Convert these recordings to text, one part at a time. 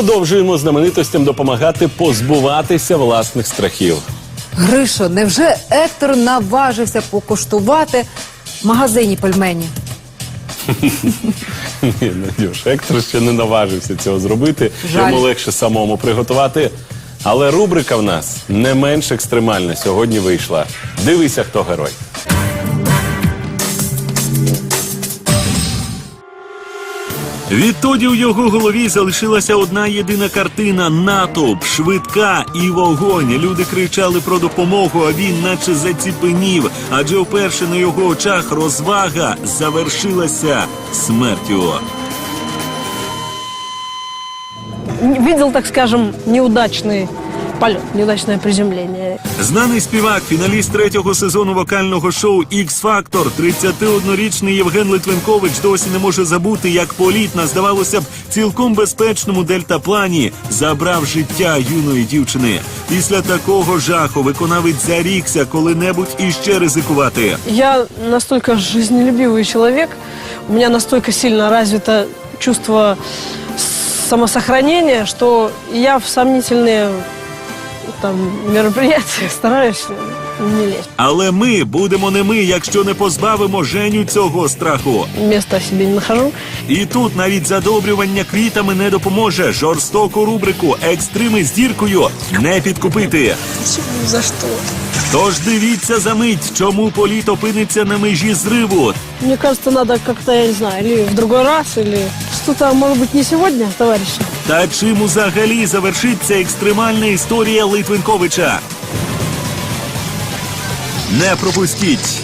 Продовжуємо знаменитостям допомагати позбуватися власних страхів. Гришо, невже Ектор наважився покуштувати в магазині пельмені? Ні, Надюш, Ектор ще не наважився цього зробити. Жаль. Йому легше самому приготувати. Але рубрика в нас не менш екстремальна сьогодні вийшла. Дивися, хто герой. Відтоді у його голові залишилася одна єдина картина натовп, швидка і вогонь. Люди кричали про допомогу, а він наче заціпенів. Адже вперше на його очах розвага завершилася смертю. видел, так скажем, неудачный полет, неудачное приземление. Знаний співак, фіналіст третього сезону вокального шоу X Factor, 31-річний Євген Литвинкович досі не може забути, як політ на здавалося б цілком безпечному дельтаплані забрав життя юної дівчини. Після такого жаху виконавець зарікся коли-небудь іще ризикувати. Я настолько жизнелюбивый человек, у меня настолько сильно развито чувство самосохранения, что я в сомнительные там, мероприятия стараюсь не лезть. Але ми будемо не ми, якщо не позбавимо Женю цього страху. Места себе не нахожу. І тут навіть задобрювання квітами не допоможе. Жорстоку рубрику Екстрими з діркою не підкупити. За что? Тож дивіться за мить, чому політ опиниться на межі зриву. Мне кажется, надо как-то, я не знаю, или в другой раз, или что-то, может быть, не сегодня, товарищи. Та чим взагалі завершиться екстремальна історія Литвинковича? Не пропустіть.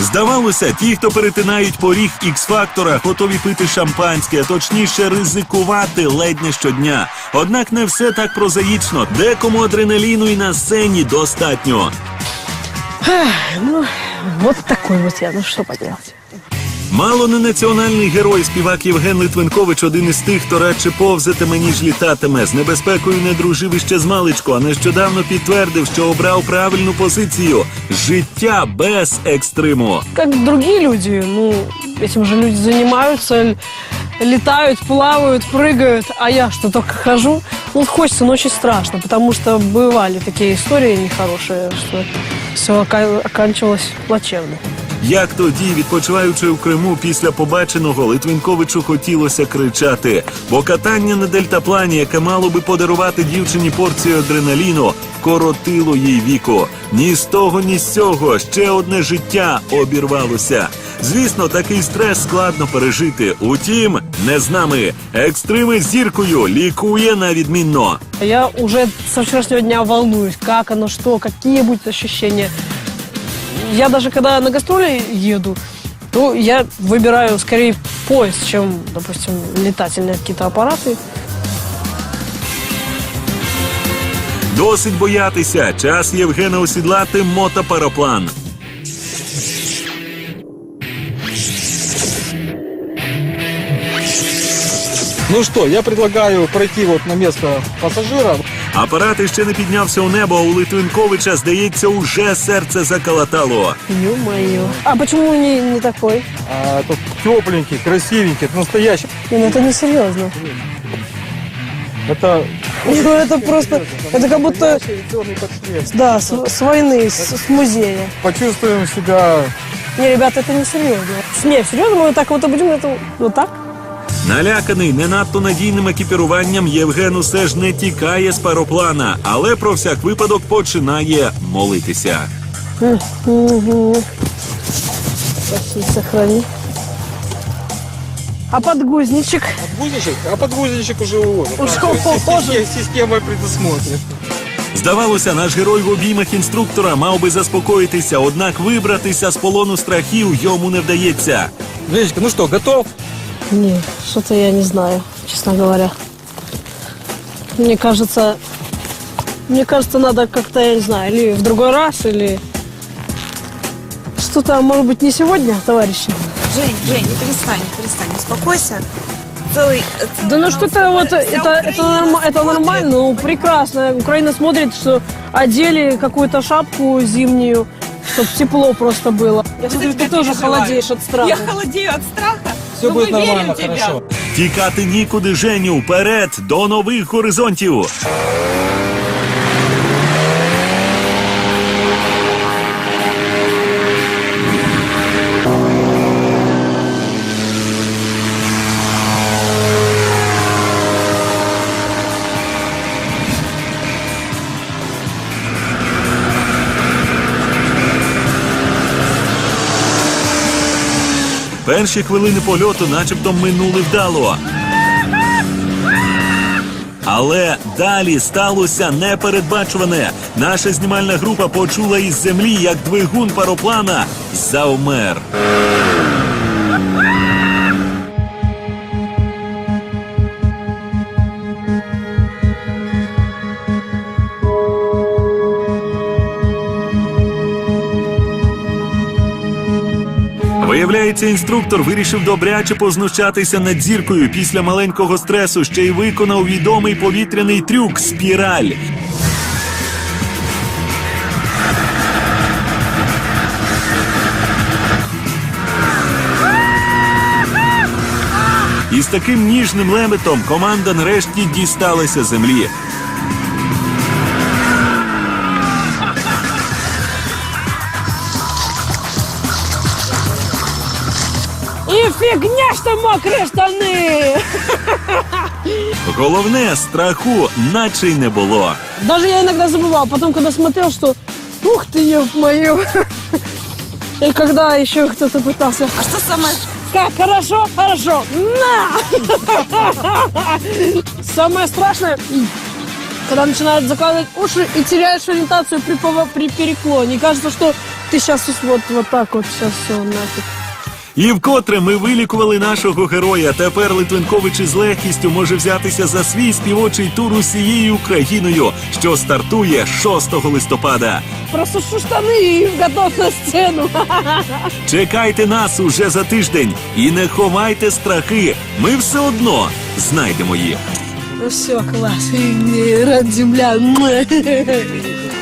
Здавалося, ті, хто перетинають поріг Ікс-фактора, готові пити шампанське, а точніше ризикувати ледь не щодня. Однак не все так прозаїчно. Декому адреналіну і на сцені достатньо. Ну, вот такой вот я, ну что поделать. Мало не національний герой, співак Євген Литвинкович один із тих, хто радше повзатиме, ніж літатиме. З небезпекою не дружив іще з маличку, а нещодавно підтвердив, що обрав правильну позицію життя без екстриму. Как другие люди, ну, этим же люди занимаются, л- летают, плавают, прыгают, а я что, только хожу? Ну, хочется, но очень страшно, потому что бывали такие истории нехорошие, что все оканчивалось плачевно. Як тоді, відпочиваючи у Криму після побаченого, Литвинковичу хотілося кричати, бо катання на дельтаплані, яке мало би подарувати дівчині порцію адреналіну, коротило їй віку. Ні з того, ні з цього ще одне життя обірвалося. Звісно, такий стрес складно пережити. Утім, не з нами. Екстрими з зіркою лікує на відмінно. Я уже со вчерашнего дня волнуюсь, как оно, что, какие будут ощущения. Я даже когда на гастроли еду, то я выбираю скорее поезд, чем, допустим, летательные какие-то аппараты. Досить боятися. Час Євгена осідлати мотопараплан. Ну что, я предлагаю пройти вот на место пассажира. Апарат іще не піднявся у небо, а у Литвинковича, здається, уже серце заколотало. Ё-моё. А почему не, не такой? А, тут тепленький, красивенький, это настоящий. Не, ну это не серьезно. Это Ну это просто, это как будто, черный подшвет. да, с, с войны, с, с музея. Почувствуем себя Не, ребята, это не серьезно. Не, серьезно, мы вот так вот и будем, это вот так? Наляканий не надто надійним екіпіруванням, Євген усе ж не тікає з пароплана, але про всяк випадок починає молитися. Сохрани. А подгузничек? подгузничек, а подгузничек уже вот. Уж Там всё позже. систем- Системой предусмотрено. Здавалося, наш герой в обіймах інструктора мав би заспокоїтися, однак вибратися з полону страхів йому не вдається. Женечка, ну что, готов? Не, что-то я не знаю, честно говоря. Мне кажется, мне кажется, надо как-то, я не знаю, или в другой раз, или что-то, может быть, не сегодня, товарищи. Жень, Жень, перестань, перестань, успокойся. Целый... Да ну что-то вот, это, это, норма- это нормально, ну прекрасно. Украина смотрит, что одели какую-то шапку зимнюю, чтобы тепло просто было. Я смотрю, ты тоже холодеешь от страха. Я холодею от страха. Все буде будет нормально, хорошо. Тікати нікуди Женю вперед до нових горизонтів. Перші хвилини польоту начебто минули вдало. Але далі сталося непередбачуване. Наша знімальна група почула із землі, як двигун пароплана завмер. Виявляється, інструктор вирішив добряче познущатися над зіркою після маленького стресу, ще й виконав відомий повітряний трюк спіраль. І з таким ніжним леметом команда нарешті дісталася землі. И фигня, что мокрые штаны! Головне, страху наче й не було. Даже я иногда забывал, потом когда смотрел, что ух ты, ёб мою. И когда еще кто-то пытался, А что самое... как хорошо, хорошо, на! Самое страшное, когда начинают закладывать уши и теряешь ориентацию при, пова- при переклоне. И кажется, что ты сейчас вот, вот так вот, сейчас все нафиг. І вкотре ми вилікували нашого героя. Тепер Литвинкович із легкістю може взятися за свій співочий тур усією Україною, що стартує 6 листопада. Просто шу штаны и готов на сцену. Чекайте нас уже за тиждень і не ховайте страхи. Ми все одно знайдемо їх. Ну все, класс. Рад земля.